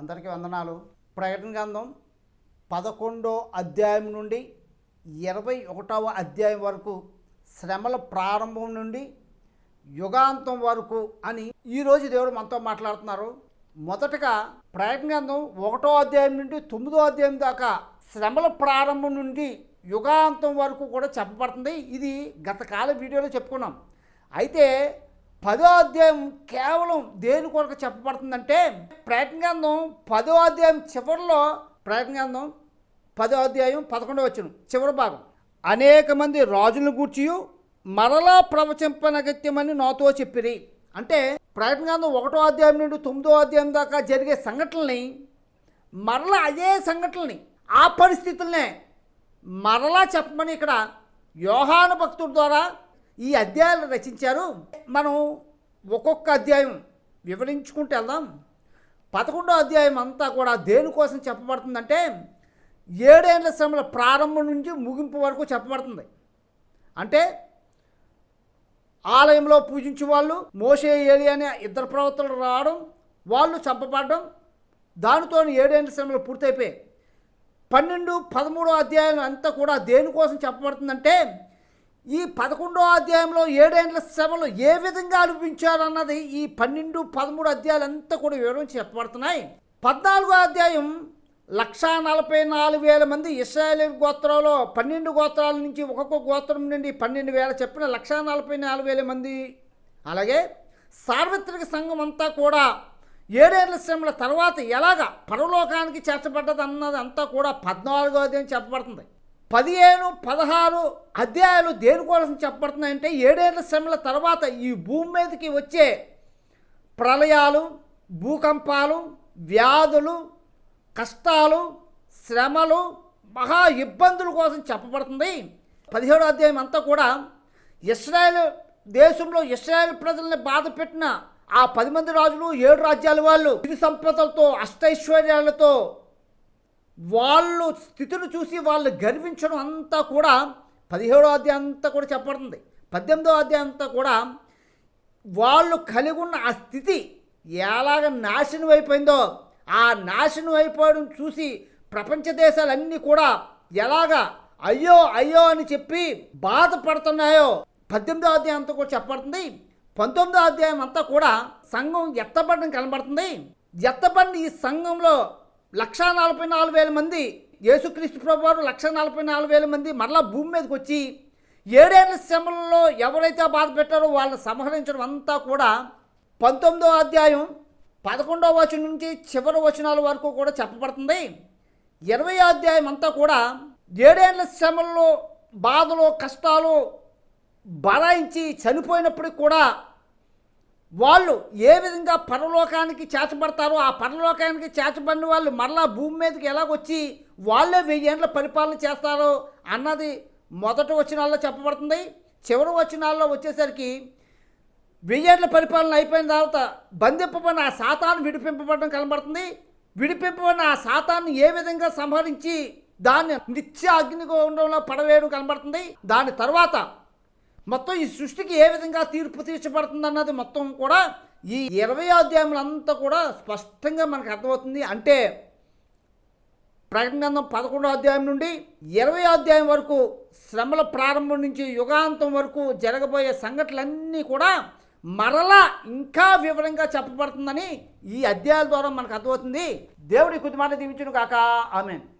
అందరికీ వందనాలు. ప్రకటన గ్రంథం పదకొండో అధ్యాయం నుండి ఇరవై ఒకటవ అధ్యాయం వరకు శ్రమల ప్రారంభం నుండి యుగాంతం వరకు అని ఈరోజు దేవుడు మనతో మాట్లాడుతున్నారు. మొదటగా ప్రకటన గ్రంథం ఒకటో అధ్యాయం నుండి తొమ్మిదో అధ్యాయం దాకా శ్రమల ప్రారంభం నుండి యుగాంతం వరకు కూడా చెప్పబడుతుంది. ఇది గతకాల వీడియోలో చెప్పుకున్నాం. అయితే పదో అధ్యాయం కేవలం దేని కొరకు చెప్పబడుతుందంటే ప్రయత్న గ్రంథం పదో అధ్యాయం చివరిలో ప్రయత్న గ్రంథం పదో అధ్యాయం పదకొండవ వచ్చిన చివరి భాగం. అనేక మంది రాజులను గూర్చి మరలా ప్రవచింపనగత్యమని నాతో చెప్పిరి. అంటే ప్రయత్న గ్రంథం ఒకటో అధ్యాయం నుండి తొమ్మిదో అధ్యాయం దాకా జరిగే సంఘటనల్ని మరలా అదే సంఘటనల్ని ఆ పరిస్థితులనే మరలా చెప్పమని ఇక్కడ యోహాను భక్తుడి ద్వారా ఈ అధ్యాయాలు రచించారు. మనం ఒక్కొక్క అధ్యాయం వివరించుకుంటూ వెళ్దాం. పదకొండో అధ్యాయం అంతా కూడా దేనికోసం చెప్పబడుతుందంటే ఏడేళ్ళ శ్రమల ప్రారంభం నుంచి ముగింపు వరకు చెప్పబడుతుంది. అంటే ఆలయంలో పూజించే వాళ్ళు మోసే ఏలి అనే ఇద్దరు ప్రవక్తలు రావడం వాళ్ళు చంపబడడం దానితో ఏడేళ్ళ శ్రమలు పూర్తయిపోయాయి. పన్నెండు పదమూడో అధ్యాయం అంతా కూడా దేనికోసం చెప్పబడుతుందంటే ఈ పదకొండో అధ్యాయంలో ఏడేండ్ల శ్రమలు ఏ విధంగా అనిపించారన్నది ఈ పన్నెండు పదమూడు అధ్యాయాలంతా కూడా వివరించి చెప్పబడుతున్నాయి. పద్నాలుగో అధ్యాయం లక్షా నలభై నాలుగు వేల మంది ఇస్రాయేల్ గోత్రంలో పన్నెండు గోత్రాల నుంచి ఒక్కొక్క గోత్రం నుండి పన్నెండు వేల చెప్పిన లక్షా నలభై నాలుగు వేల మంది. అలాగే సార్వత్రిక సంఘం అంతా కూడా ఏడేళ్ళ శ్రమల తర్వాత ఎలాగ పరలోకానికి చేర్చబడ్డది అన్నది అంతా కూడా పద్నాలుగో అధ్యాయం చెప్పబడుతుంది. పదిహేను పదహారు అధ్యాయాలు దేనికోసం చెప్పబడుతున్నాయంటే ఏడేళ్ళ శ్రమల తర్వాత ఈ భూమి మీదకి వచ్చే ప్రళయాలు భూకంపాలు వ్యాధులు కష్టాలు శ్రమలు మహా ఇబ్బందుల కోసం చెప్పబడుతుంది. పదిహేడో అధ్యాయం అంతా కూడా ఇస్రాయేల్ దేశంలో ఇస్రాయేల్ ప్రజల్ని బాధ పెట్టిన ఆ పది మంది రాజులు ఏడు రాజ్యాల వాళ్ళు ఇది సంపదలతో అష్టైశ్వర్యాలతో వాళ్ళు స్థితిని చూసి వాళ్ళు గర్వించడం అంతా కూడా పదిహేడో అధ్యాయం అంతా కూడా చెప్పబడుతుంది. పద్దెనిమిదో అధ్యాయం అంతా కూడా వాళ్ళు కలిగి ఉన్న ఆ స్థితి ఎలాగ నాశనం అయిపోయిందో ఆ నాశనం అయిపోవడం చూసి ప్రపంచ దేశాలన్నీ కూడా ఎలాగా అయ్యో అయ్యో అని చెప్పి బాధపడుతున్నాయో పద్దెనిమిదో అధ్యాయం అంతా కూడా చెప్పబడుతుంది. పంతొమ్మిదో అధ్యాయం అంతా కూడా సంఘం ఎత్తబడడం కనబడుతుంది. ఎత్తబడిన ఈ సంఘంలో లక్షా నలభై నాలుగు వేల మంది యేసుక్రీస్తు ప్రభు వారు లక్ష నలభై నాలుగు వేల మంది మరలా భూమి మీదకి వచ్చి ఏడేళ్ళ శ్రమలలో ఎవరైతే బాధ పెట్టారో వాళ్ళని సంహరించడం అంతా కూడా పంతొమ్మిదో అధ్యాయం పదకొండవ వచనం నుంచి చివరి వచనాల వరకు కూడా చెప్పబడుతుంది. ఇరవై అధ్యాయం అంతా కూడా ఏడేళ్ళ శ్రమల్లో బాధలు కష్టాలు బరాయించి చనిపోయినప్పటికి కూడా వాళ్ళు ఏ విధంగా పరలోకానికి చేర్చబడతారో ఆ పరలోకానికి చేర్చబడిన వాళ్ళు మరలా భూమి మీదకి ఎలాగొచ్చి వాళ్ళే వెయ్యేండ్ల పరిపాలన చేస్తారో అన్నది మొదటి వచనాల్లో చెప్పబడుతుంది. చివరి వచనాల్లో వచ్చేసరికి వెయ్యేండ్ల పరిపాలన అయిపోయిన తర్వాత బంధింపబడిన ఆ శాతాన్ని విడిపింపబడడం కనబడుతుంది. విడిపింపబడిన ఆ శాతాన్ని ఏ విధంగా సంహరించి దాన్ని నిత్య అగ్నిగుండంలో పడవేయడం కనబడుతుంది. దాని తర్వాత మొత్తం ఈ సృష్టికి ఏ విధంగా తీర్పు తీర్చబడుతుంది అన్నది మొత్తం కూడా ఈ ఇరవై అధ్యాయములు అంతా కూడా స్పష్టంగా మనకు అర్థమవుతుంది. అంటే ప్రకటన గ్రంథం పదకొండో అధ్యాయం నుండి ఇరవై అధ్యాయం వరకు శ్రమల ప్రారంభం నుంచి యుగాంతం వరకు జరగబోయే సంఘటనలన్నీ కూడా మరలా ఇంకా వివరంగా చెప్పబడుతుందని ఈ అధ్యాయాల ద్వారా మనకు అర్థమవుతుంది. దేవుడి కొద్ది మాట దీవించును కాక ఆమెన్.